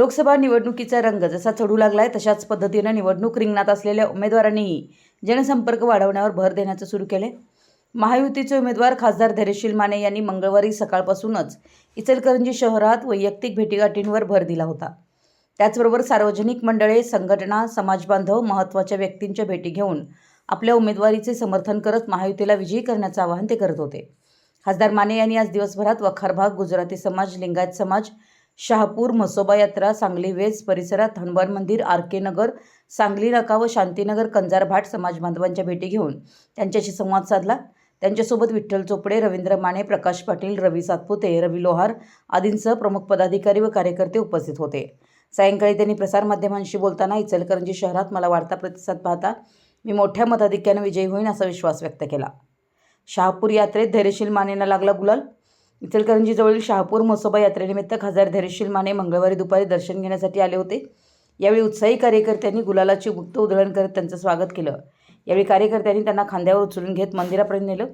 लोकसभा निवडणुकीचा रंग जसा चढू लागलाय तशाच पद्धतीनं निवडणूक रिंगणात असलेल्या उमेदवारांनीही जनसंपर्क वाढवण्यावर भर देण्याचं सुरू केले महायुतीचे उमेदवार खासदार धैर्यशील माने यांनी मंगळवारी सकाळपासूनच इचलकरंजी शहरात वैयक्तिक भेटीगाठींवर भर दिला होता. त्याचबरोबर सार्वजनिक मंडळे संघटना समाजबांधव महत्त्वाच्या व्यक्तींच्या भेटी घेऊन आपल्या उमेदवारीचे समर्थन करत महायुतीला विजयी करण्याचं आवाहन ते करत होते. खासदार माने यांनी आज दिवसभरात वखार भाग गुजराती समाज लिंगायत समाज शहापूर म्हसोबा यात्रा सांगली वेज परिसरात हनुमान मंदिर आर के नगर सांगली नाका व शांतीनगर कंजार भाट समाज बांधवांच्या भेटी घेऊन त्यांच्याशी संवाद साधला. त्यांच्यासोबत विठ्ठल चोपडे रवींद्र माने प्रकाश पाटील रवी सातपुते रवी लोहार आदींसह प्रमुख पदाधिकारी व कार्यकर्ते उपस्थित होते. सायंकाळी त्यांनी प्रसारमाध्यमांशी बोलताना इचलकरंजी शहरात मला वाढता प्रतिसाद पाहता मी मोठ्या मताधिक्यानं विजयी होईन असा विश्वास व्यक्त केला. शहापूर यात्रेत धैर्यशील मानेंना लागला गुलाल. इचलकरंजीजवळील शहापूर म्हसोबा यात्रेनिमित्त खासदार धैर्यशील माने मंगळवारी दुपारी दर्शन घेण्यासाठी आले होते. यावेळी उत्साही कार्यकर्त्यांनी गुलालाची मुक्त उधळण करत त्यांचं स्वागत केलं. यावेळी कार्यकर्त्यांनी त्यांना खांद्यावर उचलून घेत मंदिरापर्यंत नेलं.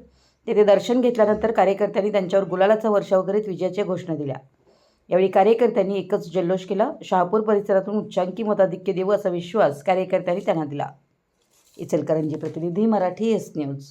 तेथे दर्शन घेतल्यानंतर कार्यकर्त्यांनी त्यांच्यावर गुलालाचा वर्षाव करीत विजयाच्या घोषणा दिल्या. यावेळी कार्यकर्त्यांनी एकच जल्लोष केला. शहापूर परिसरातून उच्चांकी मताधिक्य देऊ असा विश्वास कार्यकर्त्यांनी त्यांना दिला. इचलकरंजी प्रतिनिधी मराठी एस न्यूज.